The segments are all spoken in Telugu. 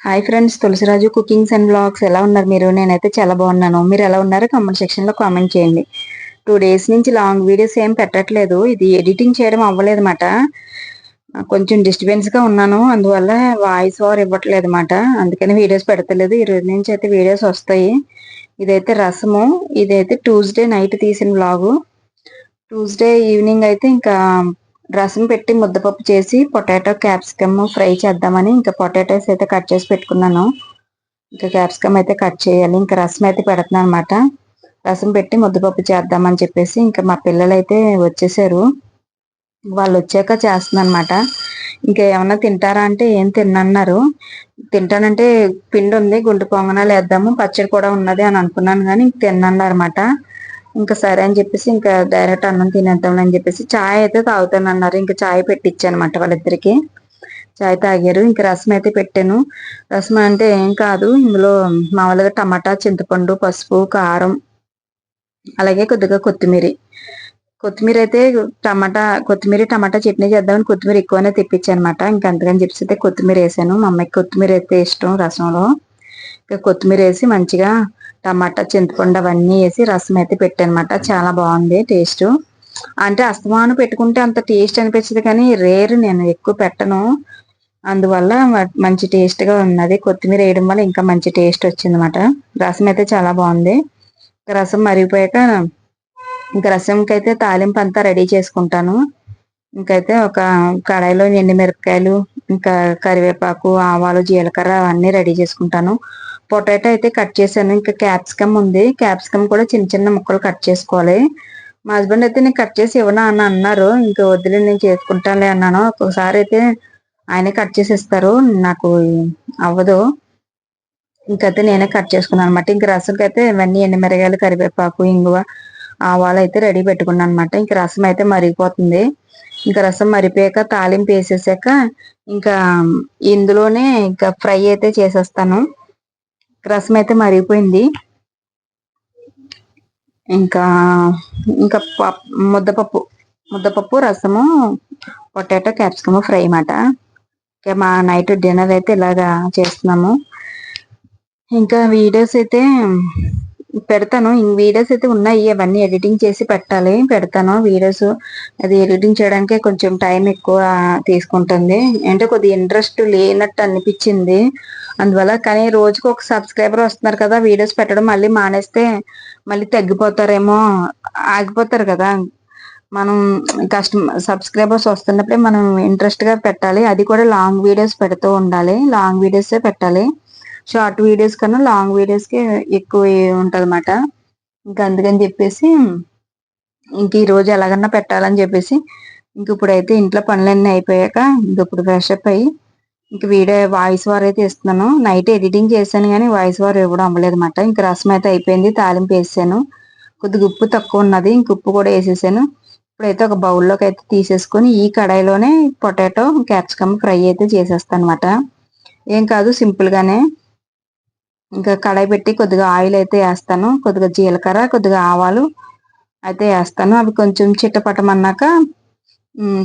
Hi friends Tulasiraju cookings and vlogs ఎలా ఉన్నారు మీరు? నేనైతే చాలా బాగున్నాను. మీరు ఎలా ఉన్నారో? కామెంట్ సెక్షన్లో కామెంట్ చేయండి. టూ డేస్ నుంచి లాంగ్ వీడియోస్ ఏం పెట్టట్లేదు. ఇది ఎడిటింగ్ చేయడం అవ్వలేదు అనమాట కొంచెం డిస్టర్బెన్స్గా ఉన్నాను. అందువల్ల వాయిస్ ఓవర్ ఇవ్వట్లేదు అనమాట అందుకని వీడియోస్ పెడతలేదు. ఈ రోజు నుంచి అయితే వీడియోస్ వస్తాయి. ఇదైతే రసము. ఇదైతే ట్యూస్డే నైట్ తీసిన బ్లాగు ట్యూస్డే ఈవినింగ్ అయితే ఇంకా రసం పెట్టి ముద్దపప్పు చేసి పొటాటో క్యాప్సికమ్ ఫ్రై చేద్దామని ఇంకా పొటాటోస్ అయితే కట్ చేసి పెట్టుకున్నాను. ఇంకా క్యాప్సికమ్ అయితే కట్ చేయాలి. ఇంకా రసం అయితే పెడుతున్నాను అనమాట రసం పెట్టి ముద్దపప్పు చేద్దామని చెప్పేసి ఇంకా మా పిల్లలు అయితే వచ్చేసారు. వాళ్ళు వచ్చాక చేస్తున్నాను అనమాట ఇంకా ఏమన్నా తింటారా అంటే ఏం తిన్నన్నారు. తింటానంటే పిండి ఉంది గుండు పొంగనాలు వేద్దాము పచ్చడి కూడా ఉన్నది అని అనుకున్నాను కానీ తిన్నన్నారు అనమాట ఇంకా సరే అని చెప్పేసి ఇంకా డైరెక్ట్ అన్నం తినేద్దాం అని చెప్పేసి చాయ్ అయితే తాగుతాను అన్నారు ఇంకా చాయ్ పెట్టించానమాట వాళ్ళిద్దరికి. చాయ్ తాగారు. ఇంకా రసం అయితే పెట్టాను. రసం అంటే ఏం కాదు. ఇందులో మామూలుగా టమాటా చింతపండు పసుపు కారం అలాగే కొద్దిగా కొత్తిమీర. కొత్తిమీర అయితే టమాటా కొత్తిమీర టమాటా చట్నీ చేద్దామని కొత్తిమీర ఎక్కువనే తెప్పించానమాట. ఇంకా అందుకని చెప్పేసి అయితే కొత్తిమీర వేసాను. మా అమ్మాయికి కొత్తిమీర అయితే ఇష్టం రసంలో. కొత్తిమీర వేసి మంచిగా టమాటా చింతపండు అవన్నీ వేసి రసం అయితే పెట్టానమాట. చాలా బాగుంది టేస్ట్. అంటే అస్తమానం పెట్టుకుంటే అంత టేస్ట్ అనిపించదు కానీ రేరు నేను ఎక్కువ పెట్టను. అందువల్ల మంచి టేస్ట్గా ఉన్నది. కొత్తిమీర వేయడం వల్ల ఇంకా మంచి టేస్ట్ వచ్చిందనమాట. రసం అయితే చాలా బాగుంది. రసం మరిగిపోయాక ఇంకా రసంకి అయితే తాలింపు అంతా రెడీ చేసుకుంటాను. ఇంకైతే ఒక కడాయిలో మిరపకాయలు ఇంకా కరివేపాకు ఆవాలు జీలకర్ర అవన్నీ రెడీ చేసుకుంటాను. పొటాటో అయితే కట్ చేశాను. ఇంకా క్యాప్సికమ్ ఉంది. క్యాప్సికమ్ కూడా చిన్న చిన్న ముక్కలు కట్ చేసుకోవాలి. మా హస్బెండ్ అయితే నేను కట్ చేసి ఇవ్వనా అని అన్నారు. ఇంకా వద్దులే నేను చేసుకుంటానులే అన్నాను. ఒక్కొక్కసారి అయితే ఆయనే కట్ చేసి ఇస్తారు నాకు అవ్వదు. ఇంకైతే నేనే కట్ చేసుకున్నాను అనమాట ఇంక రసంకి అయితే ఇవన్నీ ఎండుమిరగాయలు కరివేపాకు ఇంగువ ఆవాలు అయితే రెడీ పెట్టుకున్నాను అనమాట ఇంక రసం అయితే మరిగిపోతుంది. ఇంకా రసం మరిపోయాక తాలింపు వేసేసాక ఇంకా ఇందులోనే ఇంకా ఫ్రై అయితే చేసేస్తాను. రసం అయితే మరిగిపోయింది. ఇంకా ఇంకా ముద్దపప్పు ముద్దపప్పు రసము పొటాటో క్యాప్సికమ్ ఫ్రై అన్నమాట. ఇంకా మా నైట్ డిన్నర్ అయితే ఇలాగా చేస్తున్నాము. ఇంకా వీడియోస్ అయితే పెడతాను. వీడియోస్ అయితే ఉన్నాయి. అవన్నీ ఎడిటింగ్ చేసి పెట్టాలి. పెడతాను వీడియోస్. అది ఎడిటింగ్ చేయడానికి కొంచెం టైం ఎక్కువ తీసుకుంటుంది. అంటే కొద్దిగా ఇంట్రెస్ట్ లేనట్టు అనిపించింది. అందువల్ల కానీ రోజుకు ఒక సబ్స్క్రైబర్ వస్తున్నారు కదా వీడియోస్ పెట్టడం మళ్ళీ మానేస్తే మళ్ళీ తగ్గిపోతారేమో ఆగిపోతారు కదా. మనం కస్టమర్ సబ్స్క్రైబర్స్ వస్తున్నప్పుడే మనం ఇంట్రెస్ట్గా పెట్టాలి. అది కూడా లాంగ్ వీడియోస్ పెడుతూ ఉండాలి. లాంగ్ వీడియోసే పెట్టాలి. షార్ట్ వీడియోస్ కన్నా లాంగ్ వీడియోస్కి ఎక్కువ ఉంటుంది అనమాట ఇంకా అందుకని చెప్పేసి ఇంక ఈరోజు ఎలాగన్నా పెట్టాలని చెప్పేసి ఇంక ఇప్పుడైతే ఇంట్లో పనులన్నీ అయిపోయాక ఇంక ఇప్పుడు ఫ్రెష్ అప్ అయ్యి ఇంక వీడియో వాయిస్ వార్ అయితే ఇస్తున్నాను. నైట్ ఎడిటింగ్ చేశాను కానీ వాయిస్ వార్ ఇవ్వడం అవ్వలేదు అనమాట ఇంక రసం అయితే అయిపోయింది తాలింపు వేసాను. కొద్దిగా ఉప్పు తక్కువ ఉన్నది ఇంక ఉప్పు కూడా వేసేసాను. ఇప్పుడైతే ఒక బౌల్లోకి అయితే తీసేసుకొని ఈ కడాయిలోనే పొటాటో క్యాప్సికమ్ ఫ్రై అయితే చేసేస్తాను అనమాట ఏం కాదు సింపుల్గానే ఇంకా కడాయి పెట్టి కొద్దిగా ఆయిల్ అయితే వేస్తాను. కొద్దిగా జీలకర్ర కొద్దిగా ఆవాలు అయితే వేస్తాను. అవి కొంచెం చిట్టపట్టమన్నాక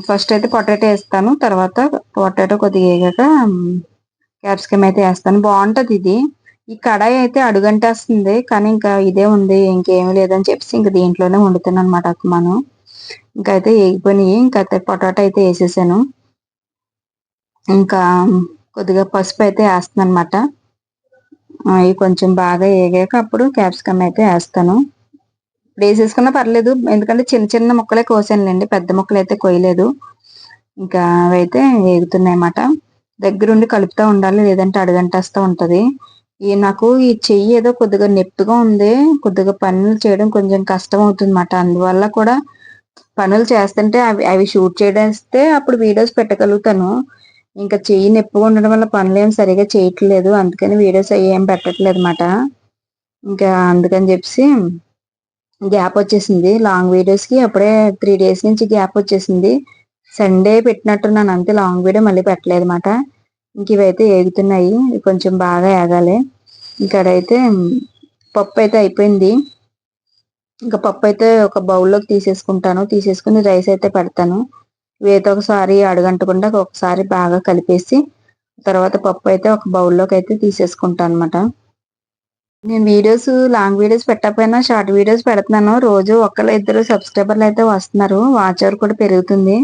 ఫస్ట్ అయితే పొటాటో వేస్తాను. తర్వాత పొటాటో కొద్దిగా వేగాక క్యాప్సికమ్ అయితే వేస్తాను. బాగుంటుంది ఇది. ఈ కడాయి అయితే అడుగంటేస్తుంది కానీ ఇంకా ఇదే ఉంది ఇంకేమీ లేదని చెప్పేసి ఇంకా దీంట్లోనే వండుతున్నాను అనమాట మనం ఇంకా అయితే వేగిపోయినాయి. ఇంకా అయితే పొటాటో అయితే వేసేసాను. ఇంకా కొద్దిగా పసుపు అయితే వేస్తున్నాను అనమాట ఇవి కొంచెం బాగా వేగాక అప్పుడు క్యాప్సికమ్ అయితే వేస్తాను. ఇప్పుడు వేసేసుకున్నా పర్లేదు ఎందుకంటే చిన్న చిన్న ముక్కలే కోసానులేండి పెద్ద ముక్కలు అయితే కొయ్యలేదు. ఇంకా అవైతే వేగుతున్నాయి అన్నమాట దగ్గరుండి కలుపుతూ ఉండాలి లేదంటే అడుగంటేస్తూ ఉంటుంది. ఈ నాకు ఈ చెయ్యి ఏదో కొద్దిగా నొప్పిగా ఉంది కొద్దిగా పనులు చేయడం కొంచెం కష్టం అవుతుంది అన్నమాట అందువల్ల కూడా పనులు చేస్తుంటే అవి అవి షూట్ చేయడేస్తే అప్పుడు వీడియోస్ పెట్టగలుగుతాను. ఇంకా చెయ్యి నొప్పిగా ఉండడం వల్ల పనులు ఏం సరిగా చేయట్లేదు. అందుకని వీడియోస్ ఏం పెట్టట్లేదు అనమాట ఇంకా అందుకని చెప్పేసి గ్యాప్ వచ్చేసింది. లాంగ్ వీడియోస్కి అప్పుడే త్రీ డేస్ నుంచి గ్యాప్ వచ్చేసింది. సండే పెట్టినట్టున్నాను. అంతే లాంగ్ వీడియో మళ్ళీ పెట్టలేదు అనమాట ఇంక ఇవైతే ఏగుతున్నాయి. కొంచెం బాగా ఏగాలి. ఇక్కడైతే పప్పు అయితే అయిపోయింది. ఇంకా పప్పు అయితే ఒక బౌల్లోకి తీసేసుకుంటాను. తీసేసుకుని రైస్ అయితే పెడతాను. వేత ఒకసారి అడుగంటకుండా ఒకసారి బాగా కలిపేసి తర్వాత పప్పు అయితే ఒక బౌల్లోకి అయితే తీసేసుకుంటాను అనమాట నేను వీడియోస్ లాంగ్ వీడియోస్ పెట్టకపోయినా షార్ట్ వీడియోస్ పెడుతున్నాను. రోజు ఒకళ్ళు ఇద్దరు సబ్స్క్రైబర్లు అయితే వస్తున్నారు. వాచ్ అవర్ కూడా పెరుగుతుంది.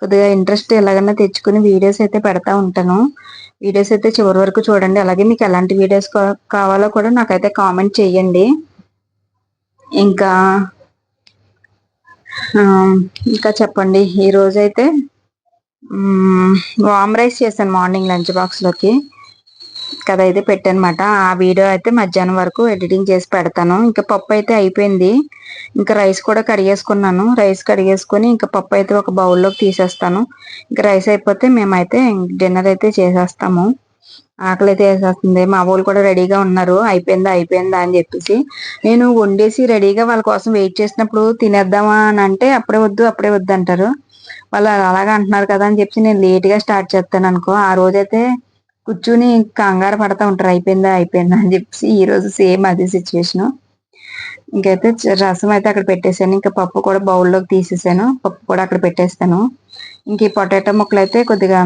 కొద్దిగా ఇంట్రెస్ట్ ఎలాగైనా తెచ్చుకుని వీడియోస్ అయితే పెడతా ఉంటాను. వీడియోస్ అయితే చివరి వరకు చూడండి. అలాగే మీకు ఎలాంటి వీడియోస్ కావాలో కూడా నాకైతే కామెంట్ చేయండి. ఇంకా ఇంకా చెప్పండి. ఈ రోజైతే వామ్ రైస్ చేశాను మార్నింగ్ లంచ్ బాక్స్లోకి కథ అయితే పెట్టానమాట. ఆ వీడియో అయితే మధ్యాహ్నం వరకు ఎడిటింగ్ చేసి పెడతాను. ఇంకా పప్పు అయితే అయిపోయింది. ఇంకా రైస్ కూడా కడిగేసుకున్నాను. రైస్ కడిగేసుకుని ఇంకా పప్పు అయితే ఒక బౌల్లోకి తీసేస్తాను. ఇంకా రైస్ అయిపోతే మేమైతే డిన్నర్ అయితే చేసేస్తాము. ఆకలి అయితే వేసేస్తుంది. మా వాళ్ళు కూడా రెడీగా ఉన్నారు. అయిపోయిందా అయిపోయిందా అని చెప్పేసి. నేను వండేసి రెడీగా వాళ్ళ కోసం వెయిట్ చేసినప్పుడు తినేద్దామా అని అంటే అప్పుడే వద్దు అప్పుడే వద్దు అంటారు. వాళ్ళు అలాగా అంటున్నారు కదా అని చెప్పి నేను లేట్గా స్టార్ట్ చేస్తాను అనుకో. ఆ రోజైతే కూర్చుని కంగారు పడతా ఉంటారు. అయిపోయిందా అయిపోయిందా అని చెప్పి ఈ రోజు సేమ్ అదే సిచ్యువేషన్ ఇంకైతే రసం అయితే అక్కడ పెట్టేశాను. ఇంకా పప్పు కూడా బౌల్లోకి తీసేసాను. పప్పు కూడా అక్కడ పెట్టేస్తాను. ఇంక ఈ పొటాటో ముక్కలు అయితే కొద్దిగా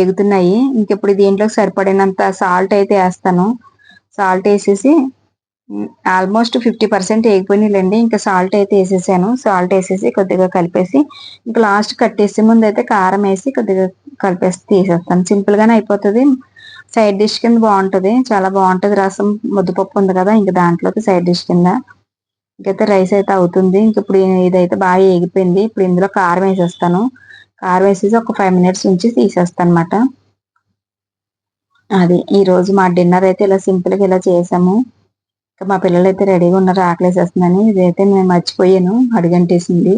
ఎగుతున్నాయి ఇంకెప్పుడు దీంట్లోకి సరిపడినంత సాల్ట్ అయితే వేస్తాను. సాల్ట్ వేసేసి ఆల్మోస్ట్ ఫిఫ్టీ పర్సెంట్ వేగిపోయినాయిలేండి ఇంకా సాల్ట్ అయితే వేసేసాను. సాల్ట్ వేసేసి కొద్దిగా కలిపేసి ఇంకా లాస్ట్ కట్టేసే ముందు అయితే కారం వేసి కొద్దిగా కలిపేసి తీసేస్తాను. సింపుల్ గానే అయిపోతుంది. సైడ్ డిష్ కింద బాగుంటుంది. చాలా బాగుంటుంది. రసం ముద్దపప్పు ఉంది కదా ఇంకా దాంట్లోకి సైడ్ డిష్ కింద. ఇంకైతే రైస్ అయితే అవుతుంది. ఇంక ఇప్పుడు ఇదైతే బాగా ఏగిపోయింది. ఇప్పుడు ఇందులో కారం వేసేస్తాను. కారం వేసేసి ఒక ఫైవ్ మినిట్స్ నుంచి తీసేస్తాను అనమాట అది ఈరోజు మా డిన్నర్ అయితే ఇలా సింపుల్గా ఇలా చేసాము. మా పిల్లలు అయితే రెడీగా ఉన్నారు. ఆకలేసేస్తుందని ఇదైతే నేను మర్చిపోయాను. అడిగంటేసింది.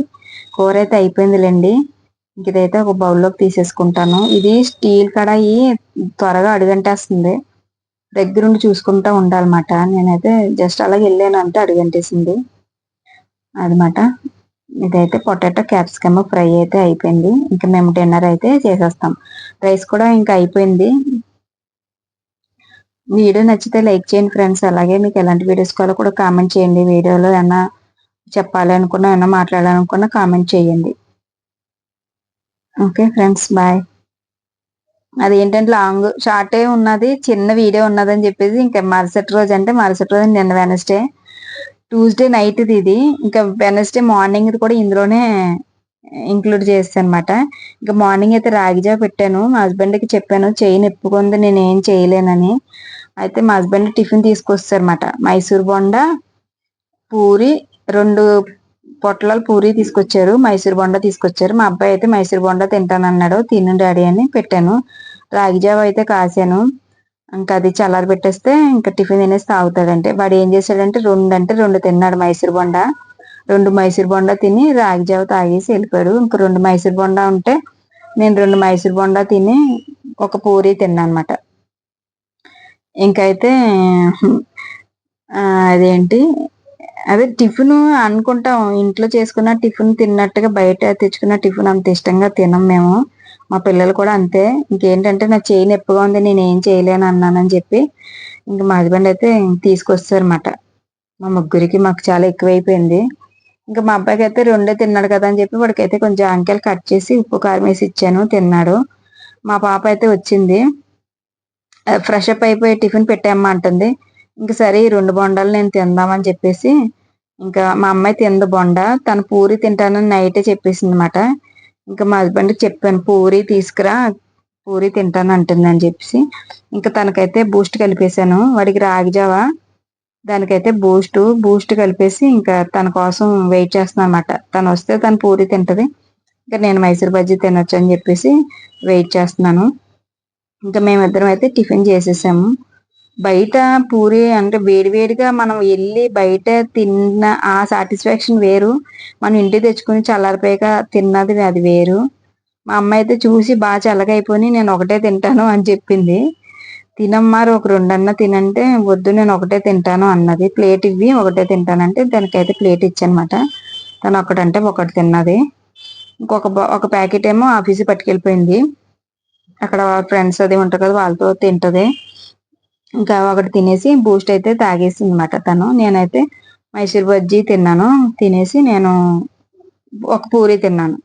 కూర అయితే అయిపోయిందిలేండి. ఇంక ఇదైతే ఒక బౌల్లోకి తీసేసుకుంటాను. ఇది స్టీల్ కడాయి త్వరగా అడుగంటేస్తుంది. దగ్గరుండి చూసుకుంటా ఉండాలన్నమాట. నేనైతే జస్ట్ అలాగే వెళ్ళాను అంటే అడుగంటేసింది. అదనమాట ఇదైతే పొటాటో క్యాప్సికమ్ ఫ్రై అయితే అయిపోయింది. ఇంకా మేము డిన్నర్ అయితే చేసేస్తాం. రైస్ కూడా ఇంకా అయిపోయింది. వీడియో నచ్చితే లైక్ చేయండి ఫ్రెండ్స్. అలాగే మీకు ఎలాంటి వీడియోస్ కావాలో కూడా కామెంట్ చేయండి. వీడియోలో ఏమన్నా చెప్పాలి అనుకున్నా ఏమన్నా మాట్లాడాలనుకున్నా కామెంట్ చేయండి. Okay friends bye. అది ఏంటంటే లాంగ్ షార్టే ఉన్నది చిన్న వీడియో ఉన్నదని చెప్పేసి ఇంకా మరుసటి రోజు అంటే మరుసటి రోజు నిన్న వెనస్డే ట్యూస్డే నైట్ ఇది. ఇంకా వెనస్డే మార్నింగ్ కూడా ఇందులోనే eh, ఇంక్లూడ్ చేస్తాను అనమాట ఇంకా మార్నింగ్ అయితే రాగిజా పెట్టాను. మా హస్బెండ్కి చెప్పాను చెయ్యి నెప్పుకుంది నేను ఏం చేయలేనని. అయితే మా హస్బెండ్ టిఫిన్ తీసుకొస్తారన్నమాట. మైసూర్ బొండ పూరి రెండు పొట్లాలు పూరి తీసుకొచ్చారు. మైసూర్ బొండ తీసుకొచ్చారు. మా అబ్బాయి అయితే మైసూర్ బొండ తింటానన్నాడు. తిను డాడీ అని పెట్టాను. రాగిజావ అయితే కాసాను ఇంకా అది చల్లారి పెట్టేస్తే ఇంకా టిఫిన్ తినేసి తాగుతాడంటే. వాడు ఏం చేశాడంటే రెండు అంటే రెండు తిన్నాడు మైసూర్ బొండ. రెండు మైసూర్ బొండ తిని రాగిజావ తాగేసి వెళ్ళిపోయాడు. ఇంకా రెండు మైసూర్ బొండ ఉంటే నేను రెండు మైసూర్ బొండ తిని ఒక పూరి తిన్నానమాట. ఇంకైతే అదేంటి? అదే టిఫిన్ అనుకుంటాం. ఇంట్లో చేసుకున్న టిఫిన్ తిన్నట్టుగా బయట తెచ్చుకున్న టిఫిన్ అంత ఇష్టంగా తినం మేము. మా పిల్లలు కూడా అంతే. ఇంకేంటంటే నా చేయి నొప్పిగా ఉంది నేను ఏం చేయలేను అన్నానని చెప్పి ఇంకా మా హస్బెండ్ అయితే తీసుకొస్తారన్నమాట. మా ముగ్గురికి మాకు చాలా ఎక్కువైపోయింది. ఇంకా మా అబ్బాయికి అయితే రెండే తిన్నాడు కదా అని చెప్పి వాడికైతే కొంచెం అంకెలు కట్ చేసి ఉప్పు కారం వేసి ఇచ్చాను తిన్నాడు. మా పాప అయితే వచ్చింది. ఫ్రెష్ అప్ అయిపోయి టిఫిన్ పెట్టామ్మా అంటుంది. ఇంకా సరే ఈ రెండు బొండాలు నేను తిందామని చెప్పేసి ఇంకా మా అమ్మాయి తింద బొండ. తను పూరి తింటానని నైటే చెప్పేసింది అనమాట ఇంకా మా హస్బెండ్ చెప్పాను పూరి తీసుకురా పూరి తింటాను అంటుంది అని చెప్పేసి. ఇంకా తనకైతే బూస్ట్ కలిపేశాను. వాడికి రాగిజావా దానికైతే బూస్ట్ బూస్ట్ కలిపేసి ఇంకా తన కోసం వెయిట్ చేస్తున్నాను అనమాట తను వస్తే తను పూరి తింటది. ఇంకా నేను మైసూర్ బజ్జీ తినొచ్చు అని చెప్పేసి వెయిట్ చేస్తున్నాను. ఇంకా మేమిద్దరం అయితే టిఫిన్ చేసేసాము. బయట పూరి అంటే వేడివేడిగా మనం వెళ్ళి బయట తిన్న ఆ సాటిస్ఫాక్షన్ వేరు. మనం ఇంటి తెచ్చుకుని చల్లారిపోయాక తిన్నది అది వేరు. మా అమ్మ అయితే చూసి బాగా చల్లగైపోయి నేను ఒకటే తింటాను అని చెప్పింది. తినమ్మారు ఒక రెండన్న తినంటే వద్దు నేను ఒకటే తింటాను అన్నది. ప్లేట్ ఇవ్వి ఒకటే తింటానంటే దానికైతే ప్లేట్ ఇచ్చనమాట. తను ఒకటంటే ఒకటి తిన్నది. ఇంకొక ఒక ప్యాకెట్ ఏమో ఆఫీస్ పట్టుకెళ్ళిపోయింది. అక్కడ ఫ్రెండ్స్ అది ఉంటారు కదా వాళ్ళతో తింటది. ఇంకా ఒకటి తినేసి బూస్ట్ అయితే తాగేసింది అనమాట తను. నేనైతే మైసూర్ బజ్జీ తిన్నాను. తినేసి నేను ఒక పూరి తిన్నాను.